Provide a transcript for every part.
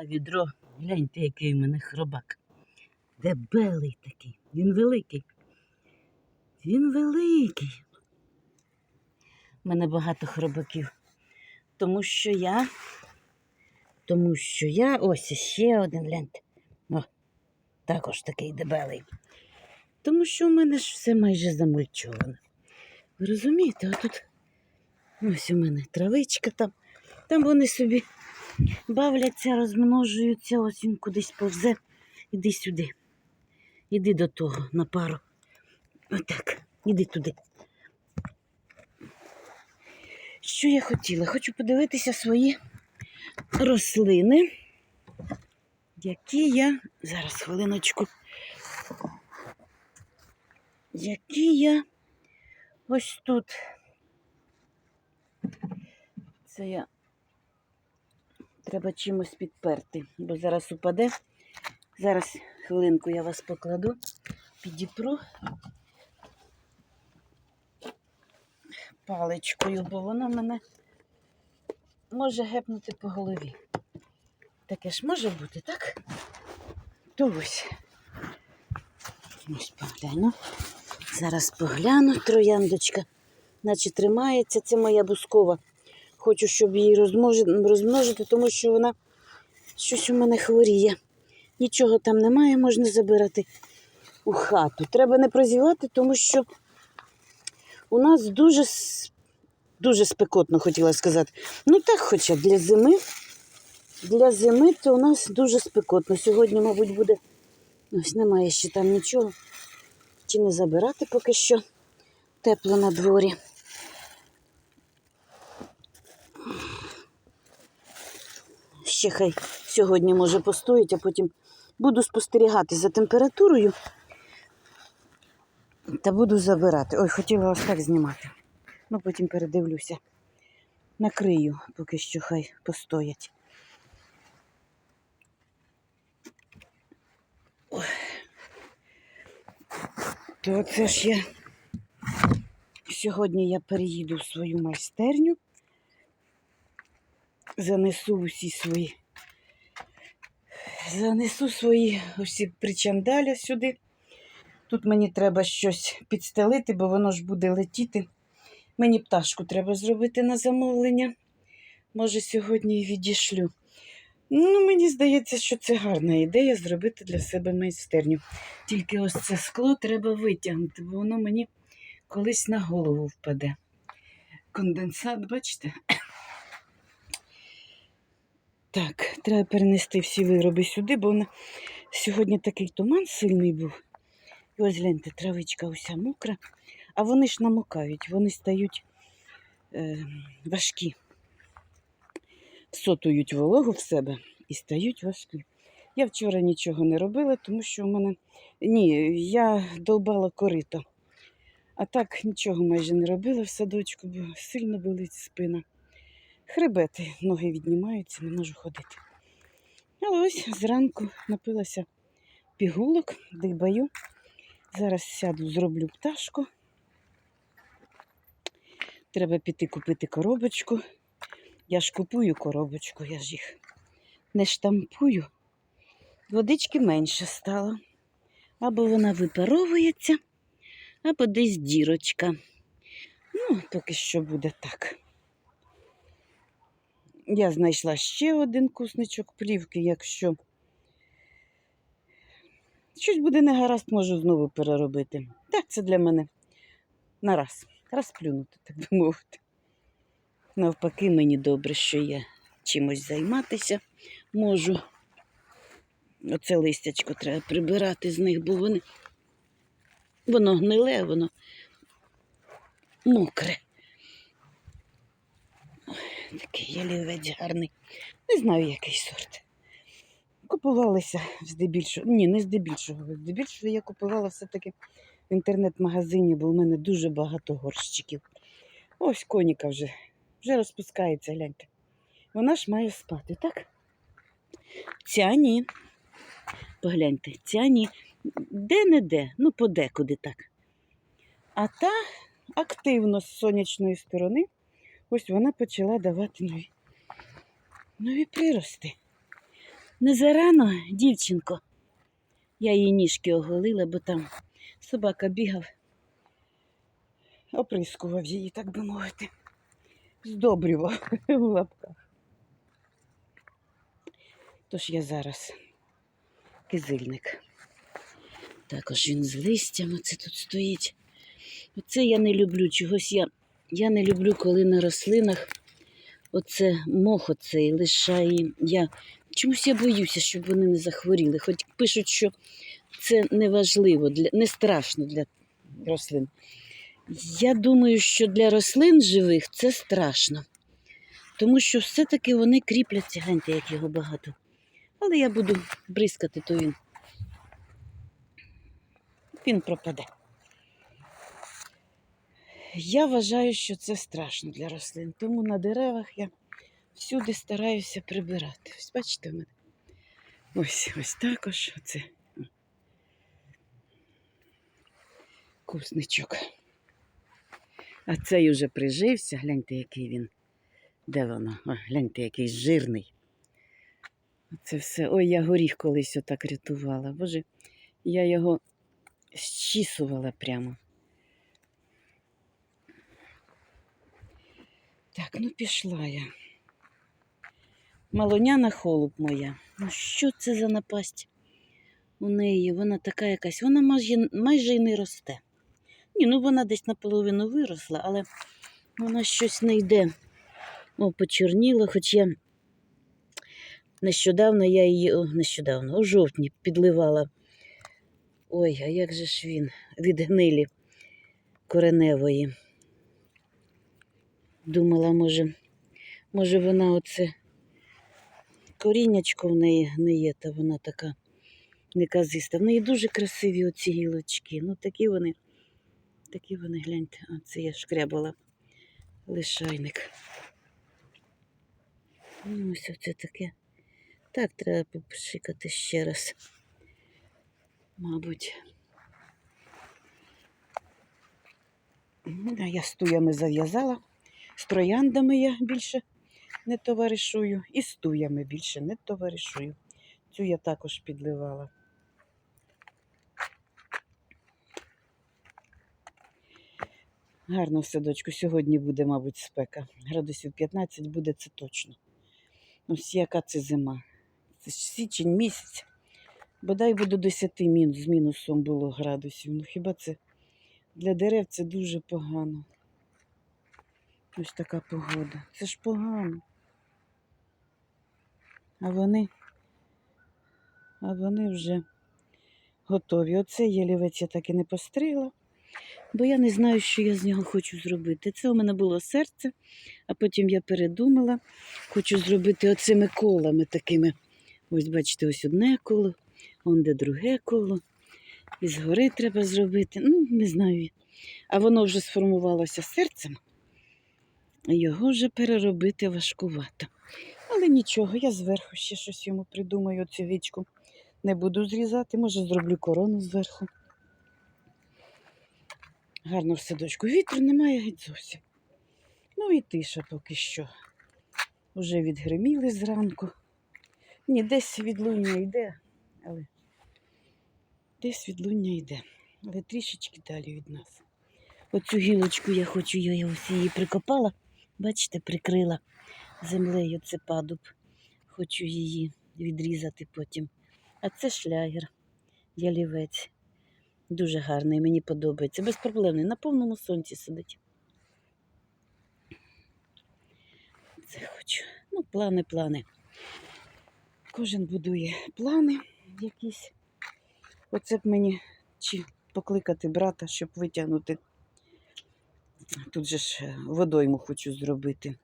А відро, гляньте, який у мене хробак. Дебелий такий. Він великий. Він великий. У мене багато хробаків. Тому що я. Тому що я. Ось ще один гляньте. О, також такий дебелий. Тому що у мене ж все майже замульчовано. Ви розумієте, отут ось у мене травичка там. Там вони собі бавляться, розмножуються, ось він кудись повзе. Іди сюди. Іди до того на пару. Отак, іди туди. Що я хотіла? Хочу подивитися свої рослини, які я. Зараз хвилиночку. Які я ось тут. Це я треба чимось підперти, бо зараз упаде. Зараз хвилинку я вас покладу, підіпру паличкою, бо вона мене може гепнути по голові. Таке ж може бути, так? То ось. Ось. Зараз погляну, трояндочка, наче тримається. Це моя бускова. Хочу, щоб її розмножити, тому що вона щось у мене хворіє. Нічого там немає, можна забирати у хату. Треба не прозівати, тому що у нас дуже, дуже спекотно, хотіла сказати. Ну так, хоча для зими. Для зими то у нас дуже спекотно. Сьогодні, мабуть, буде. Ось немає ще там нічого. Чи не забирати поки що тепло на дворі. Ще хай сьогодні може постоїть, а потім буду спостерігати за температурою та буду забирати. Ой, хотіла ось так знімати. Ну, потім передивлюся. Накрию, поки що хай постоять. То це ж я сьогодні я переїду в свою майстерню, занесу усі свої, занесу свої усі причандаля сюди. Тут мені треба щось підстелити, бо воно ж буде летіти. Мені пташку треба зробити на замовлення. Може, сьогодні і відішлю. Ну, мені здається, що це гарна ідея зробити для себе майстерню. Тільки ось це скло треба витягнути, бо воно мені колись на голову впаде. Конденсат, бачите? Так, треба перенести всі вироби сюди, бо вона... сьогодні такий туман сильний був. І ось гляньте, травичка уся мокра, а вони ж намокають, вони стають е, важкі, всотують вологу в себе і стають важкі. Я вчора нічого не робила, тому що в мене. Ні, я довбала корито. А так нічого майже не робила в садочку, бо сильно болить спина. Хребети, ноги віднімаються, не можу ходити. Але ось зранку напилася пігулок, дибаю. Зараз сяду, зроблю пташку. Треба піти купити коробочку. Я ж купую коробочку, я ж їх не штампую. Водички менше стало. Або вона випаровується, або десь дірочка. Ну, поки що буде так. Я знайшла ще один кусничок плівки, якщо щось буде негаразд, можу знову переробити. Так, це для мене на раз. Раз плюнути, так би мовити. Навпаки, мені добре, що я чимось займатися можу. Оце листячко треба прибирати з них, бо вони, воно гниле, воно мокре. Такий ялівець гарний. Не знаю, який сорт. Купувалися здебільшого. Ні, не здебільшого. Здебільшого я купувала все-таки в інтернет-магазині, бо в мене дуже багато горщиків. Ось коніка вже, вже розпускається, гляньте. Вона ж має спати, так? Ця ні. Погляньте, ця ні. Де-не-де, ну подекуди так. А та активно з сонячної сторони, ось вона почала давати нові, нові прирости. Не зарано, дівчинко. Я її ніжки оголила, бо там собака бігав, оприскував її, так би мовити. Здобрював у лапках. Тож я зараз кизильник. Також він з листям, оце тут стоїть. Оце я не люблю. Чогось я, я не люблю, коли на рослинах оце мох оцей лишає. Я, чомусь я боюся, щоб вони не захворіли. Хоч пишуть, що це не важливо, для, не страшно для рослин. Я думаю, що для рослин живих це страшно. Тому що все-таки вони кріпляться, гляньте, як його багато. Але я буду бризкати, то він, він пропаде. Я вважаю, що це страшно для рослин, тому на деревах я всюди стараюся прибирати. Ось бачите в мене. Ось ось також оце. Кусничок. А цей уже прижився, гляньте, який він. Де воно? О, гляньте, який жирний. Це все. Ой, я горіх колись отак рятувала. Боже, я його щісувала прямо. Так, ну пішла я. Малоняна холуб моя. Ну що це за напасть у неї? Вона така якась, вона майже, майже й не росте. Ні, ну вона десь наполовину виросла, але вона щось не йде. О, почорніла, хоч я нещодавно я її, о, нещодавно, у жовтні підливала. Ой, а як же ж він? Від гнилі кореневої. Думала, може, може вона оце коріннячко в неї гниє, та вона така неказиста. В неї дуже красиві оці гілочки. Ну такі вони, такі вони, гляньте, а це я шкрябала лишайник. Ну, ось оце таке. Так, треба попшикати ще раз. Мабуть. Ну, Я з туями зав'язала. З трояндами я більше не товаришую. І з туями більше не товаришую. Цю я також підливала. Гарно в садочку. Сьогодні буде, мабуть, спека. Градусів 15 буде це точно. Ось яка це зима. Це ж січень місяць. Бодай би до 10 мінус, з мінусом було градусів. Ну хіба це для дерев це дуже погано. Ось така погода. Це ж погано. А вони, а вони вже готові. Оце ялівець я так і не постригла, бо я не знаю, що я з нього хочу зробити. Це у мене було серце, а потім я передумала, хочу зробити оцими колами такими. Ось, бачите, ось одне коло, он де друге коло. І згори треба зробити. Ну, не знаю. А воно вже сформувалося серцем. Його вже переробити важкувато. Але нічого, я зверху ще щось йому придумаю, цю вічку. Не буду зрізати, може зроблю корону зверху. Гарно в садочку. Вітру немає геть зовсім. Ну і тиша поки що. Уже відгриміли зранку. Ні, десь відлуння йде, але десь відлуння йде. Але трішечки далі від нас. Оцю гілочку я хочу, я ось її прикопала. Бачите, прикрила землею це падуб. Хочу її відрізати потім. А це шлягер, ялівець. Дуже гарний, мені подобається. Безпроблемний, на повному сонці сидить. Це хочу. Ну, плани, плани. Кожен будує плани якісь. Оце б мені чи покликати брата, щоб витягнути. Тут же ж е, водойму хочу зробити,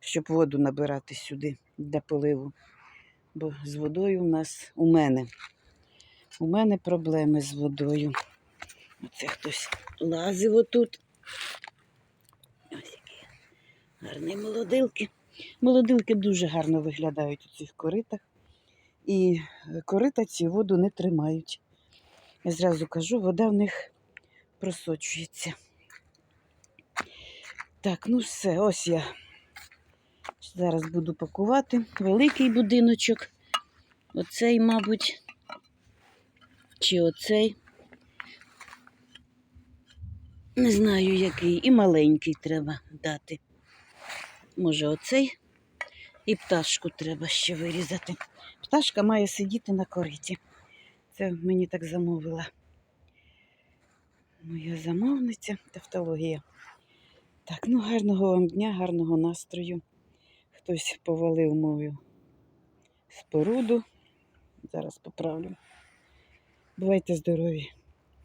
щоб воду набирати сюди для поливу. Бо з водою у нас у мене. У мене проблеми з водою. Оце хтось лазив отут. Ось які гарні молодилки. Молодилки дуже гарно виглядають у цих коритах. І е, корита ці воду не тримають. Я зразу кажу, вода в них просочується. Так, ну все, ось я зараз буду пакувати великий будиночок. Оцей, мабуть, чи оцей. Не знаю, який. І маленький треба дати. Може, оцей. І пташку треба ще вирізати. Пташка має сидіти на кориті. Це мені так замовила. Моя замовниця тавтологія. Так, ну гарного вам дня, гарного настрою. Хтось повалив мою споруду. Зараз поправлю. Бувайте здорові!